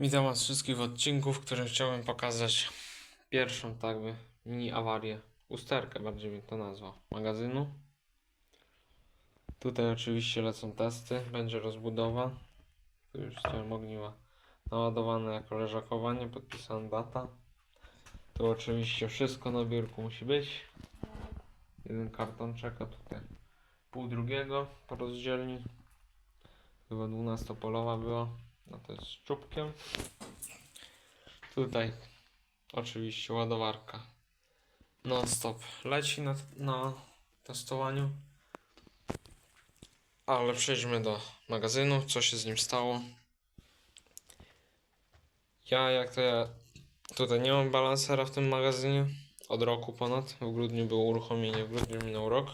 Witam Was wszystkich w odcinku, w którym chciałem pokazać pierwszą, tak by, mini awarię, usterkę bardziej bym to nazwał, magazynu. Tutaj oczywiście lecą testy, będzie rozbudowa. Tu już stoją ogniwa naładowane jako leżakowanie, podpisana data. Tu oczywiście wszystko na biurku musi być. Jeden karton czeka tutaj pół drugiego po rozdzielni. Chyba 12-polowa była. No to jest z czubkiem. Tutaj oczywiście ładowarka non stop leci na, na testowaniu. Ale przejdźmy do magazynu, co się z nim stało. Ja jak to ja tutaj nie mam balansera w tym magazynie od roku ponad. W grudniu było uruchomienie, w grudniu minął rok.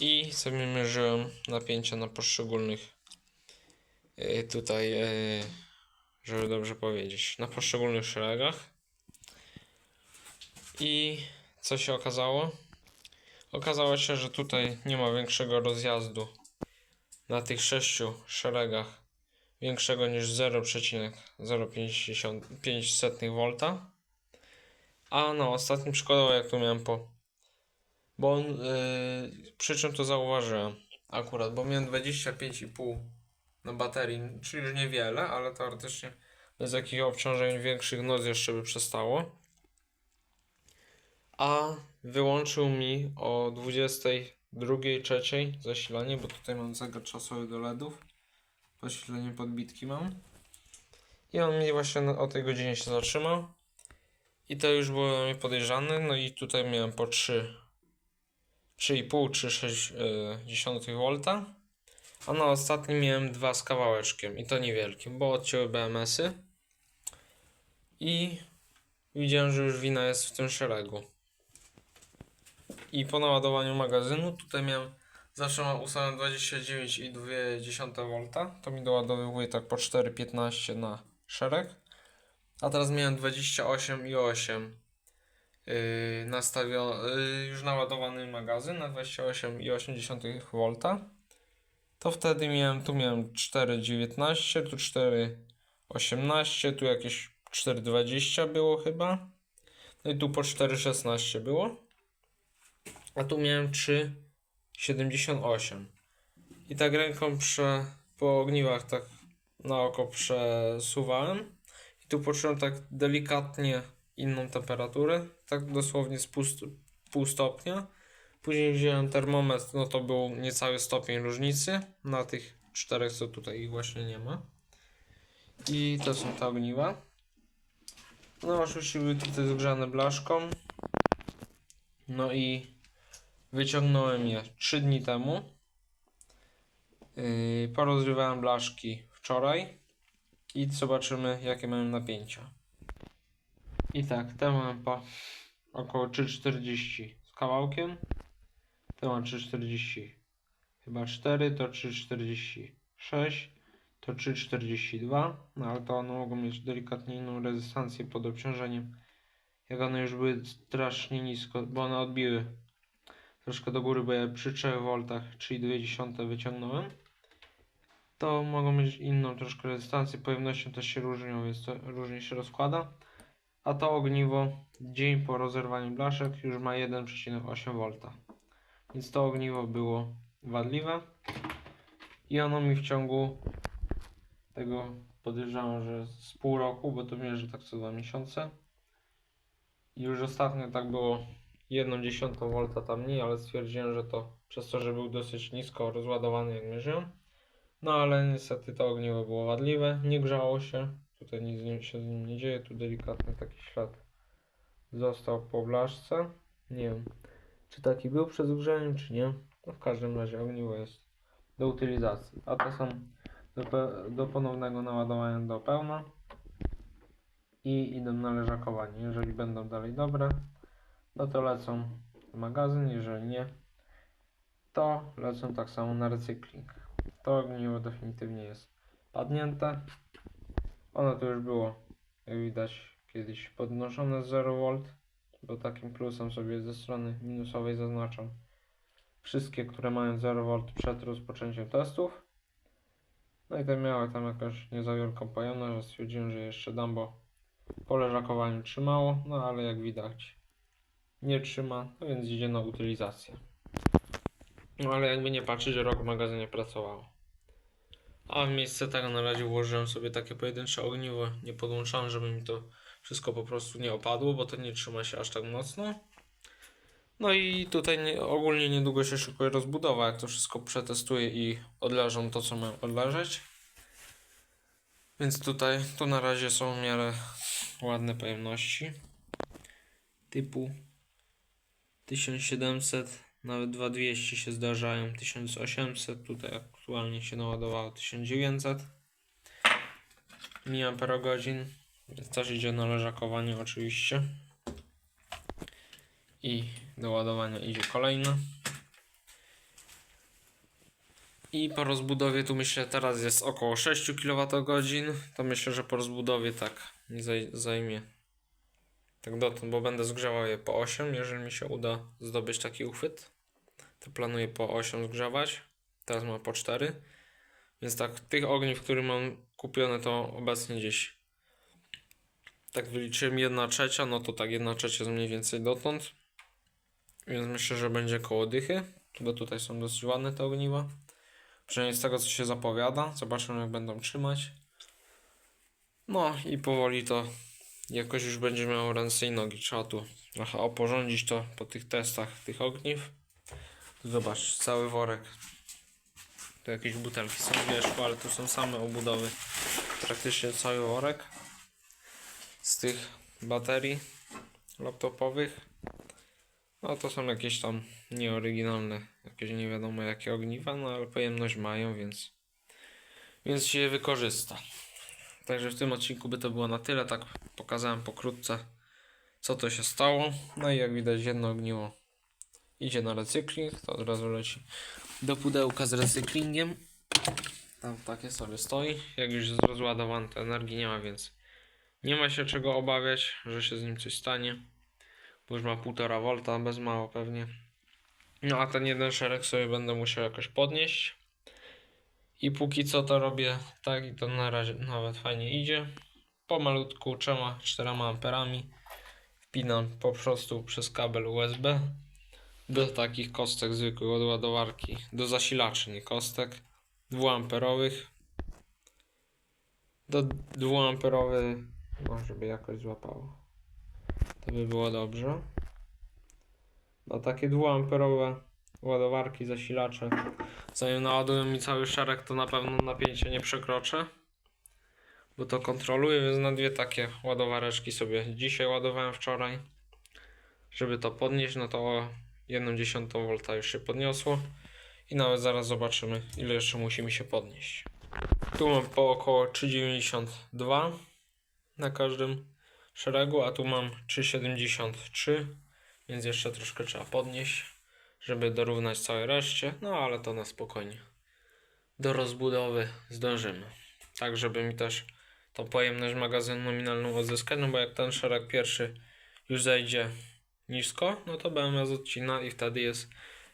I sobie mierzyłem napięcia na poszczególnych tutaj, yy, żeby dobrze powiedzieć, na poszczególnych szeregach. I co się okazało? Okazało się, że tutaj nie ma większego rozjazdu na tych sześciu szeregach większego niż 0,055 V. A na ostatnim przykładowo jak tu miałem po. Bo on, yy, przy czym to zauważyłem akurat, bo miałem 25,5 na baterii, czyli już niewiele, ale teoretycznie bez jakichś obciążeń większych noc jeszcze by przestało. A wyłączył mi o 22.03 zasilanie, bo tutaj mam zegar czasowy do LEDów. Zasilanie podbitki mam. I on mi właśnie o tej godzinie się zatrzymał. I to już było dla mnie podejrzane. No i tutaj miałem po 3 3,5-3,6 V. A na ostatnim miałem dwa z kawałeczkiem i to niewielkim, bo odcięły BMS-y. I widziałem, że już wina jest w tym szeregu. I po naładowaniu magazynu tutaj miałem zawsze mam ustawione 29,2 V. To mi doładowuje tak po 4,15 na szereg. A teraz miałem 28,8 yy, nastawiony, yy, już naładowany magazyn na 28,8 V to wtedy miałem, tu miałem 4,19, tu 4,18, tu jakieś 4,20 było chyba. No i tu po 4,16 było. A tu miałem 3,78. I tak ręką prze, po ogniwach tak na oko przesuwałem. I tu poczułem tak delikatnie inną temperaturę, tak dosłownie z pół, pół stopnia. Później wziąłem termometr, no to był niecały stopień różnicy na tych czterech, co tutaj ich właśnie nie ma. I to są te ogniwa. No oczywiście były tutaj zgrzane blaszką. No i wyciągnąłem je 3 dni temu. Yy, porozrywałem blaszki wczoraj i zobaczymy jakie mają napięcia. I tak, te mam po około 3,40 z kawałkiem. To mam 3,40 chyba 4, to 3,46, to 3,42, no ale to one mogą mieć delikatnie inną rezystancję pod obciążeniem. Jak one już były strasznie nisko, bo one odbiły troszkę do góry, bo ja przy 3 V 3,2 wyciągnąłem, to mogą mieć inną troszkę rezystancję, pojemnością też się różnią, więc to różnie się rozkłada. A to ogniwo dzień po rozerwaniu blaszek już ma 1,8 V. Więc to ogniwo było wadliwe. I ono mi w ciągu tego podejrzewam, że z pół roku, bo to mierzy tak co dwa miesiące. I już ostatnio tak było 1,1 V tam mniej, ale stwierdziłem, że to przez to, że był dosyć nisko rozładowany jak mierzyłem. No ale niestety to ogniwo było wadliwe, nie grzało się. Tutaj nic się z nim nie dzieje, tu delikatny taki ślad został po blaszce. Nie wiem, czy taki był przed zgrzeniem, czy nie. No w każdym razie ogniwo jest do utylizacji. A to są do, do ponownego naładowania do pełna i idą na leżakowanie. Jeżeli będą dalej dobre, no to lecą w magazyn, jeżeli nie, to lecą tak samo na recykling. To ogniwo definitywnie jest padnięte. Ono to już było, jak widać, kiedyś podnoszone z 0 V bo takim plusem sobie ze strony minusowej zaznaczam wszystkie, które mają 0 V przed rozpoczęciem testów. No i te miały tam jakoś nie za wielką pojemność, że stwierdziłem, że jeszcze dam, bo po leżakowaniu trzymało, no ale jak widać nie trzyma, no więc idzie na utylizację. No ale jakby nie patrzeć, rok w magazynie pracowało. A w miejsce tego na razie włożyłem sobie takie pojedyncze ogniwo, nie podłączałem, żeby mi to wszystko po prostu nie opadło, bo to nie trzyma się aż tak mocno. No i tutaj nie, ogólnie niedługo się szykuje rozbudowa, jak to wszystko przetestuję i odleżą to, co mają odleżeć. Więc tutaj, tu na razie są w miarę ładne pojemności. Typu 1700, nawet 2200 się zdarzają, 1800, tutaj aktualnie się naładowało 1900 mAh, też idzie na leżakowanie oczywiście. I do ładowania idzie kolejne. I po rozbudowie tu myślę teraz jest około 6 kWh. To myślę, że po rozbudowie tak mi zaj- zajmie tak dotąd, bo będę zgrzewał je po 8, jeżeli mi się uda zdobyć taki uchwyt. To planuję po 8 zgrzewać. Teraz mam po 4. Więc tak, tych ogniw, które mam kupione, to obecnie gdzieś tak wyliczyłem 1 trzecia, no to tak 1 trzecia jest mniej więcej dotąd. Więc myślę, że będzie koło dychy, bo tutaj są dosyć ładne te ogniwa. Przynajmniej z tego, co się zapowiada. Zobaczymy, jak będą trzymać. No i powoli to jakoś już będzie miało ręce i nogi. Trzeba tu trochę oporządzić to po tych testach tych ogniw. Zobacz, cały worek. Tu jakieś butelki są w wierzchu, ale tu są same obudowy. Praktycznie cały worek z tych baterii laptopowych. No to są jakieś tam nieoryginalne, jakieś nie wiadomo jakie ogniwa, no ale pojemność mają, więc więc się je wykorzysta. Także w tym odcinku by to było na tyle, tak pokazałem pokrótce co to się stało. No i jak widać jedno ogniwo idzie na recykling, to od razu leci do pudełka z recyklingiem. Tam takie sobie stoi. Jak już jest to energii nie ma, więc nie ma się czego obawiać, że się z nim coś stanie bo już ma 1,5 V bez mało pewnie. No a ten jeden szereg sobie będę musiał jakoś podnieść. I póki co to robię tak i to na razie nawet fajnie idzie. Pomalutku 3-4 amperami wpinam po prostu przez kabel USB do takich kostek zwykłych od ładowarki, do zasilaczy, nie kostek 2 amperowych do 2 amperowy no żeby jakoś złapało to by było dobrze. No takie dwuamperowe ładowarki, zasilacze. Zanim naładują mi cały szereg, to na pewno napięcie nie przekroczę. Bo to kontroluję, więc na dwie takie ładowareczki sobie dzisiaj ładowałem wczoraj. Żeby to podnieść, no to o 1,1 V już się podniosło. I nawet zaraz zobaczymy, ile jeszcze musi mi się podnieść. Tu mam po około 3,92 na każdym szeregu, a tu mam 3,73, więc jeszcze troszkę trzeba podnieść, żeby dorównać całej reszcie, no ale to na spokojnie. Do rozbudowy zdążymy. Tak, żeby mi też tą pojemność magazynu nominalną odzyskać, no bo jak ten szereg pierwszy już zejdzie nisko, no to BMS odcina i wtedy jest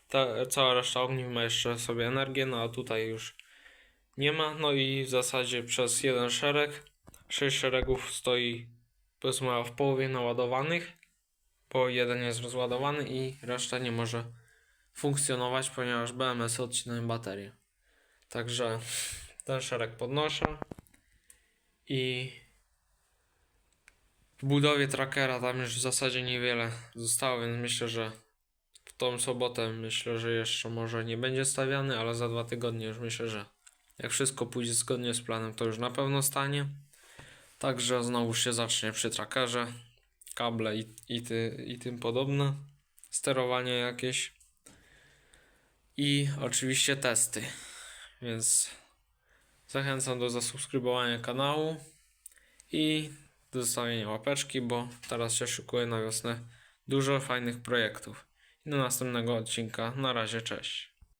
ta cała reszta ogniw ma jeszcze sobie energię, no a tutaj już nie ma, no i w zasadzie przez jeden szereg, sześć szeregów stoi powiedzmy w połowie naładowanych, bo jeden jest rozładowany i reszta nie może funkcjonować, ponieważ BMS odcinają baterię. Także ten szereg podnoszę i w budowie trackera tam już w zasadzie niewiele zostało, więc myślę, że w tą sobotę myślę, że jeszcze może nie będzie stawiany, ale za dwa tygodnie już myślę, że jak wszystko pójdzie zgodnie z planem, to już na pewno stanie. Także znowu się zacznie przy trackerze, kable i, i, ty, i tym podobne, sterowanie jakieś i oczywiście testy. Więc zachęcam do zasubskrybowania kanału i do zostawienia łapeczki, bo teraz się szykuje na wiosnę dużo fajnych projektów. I do następnego odcinka. Na razie, cześć.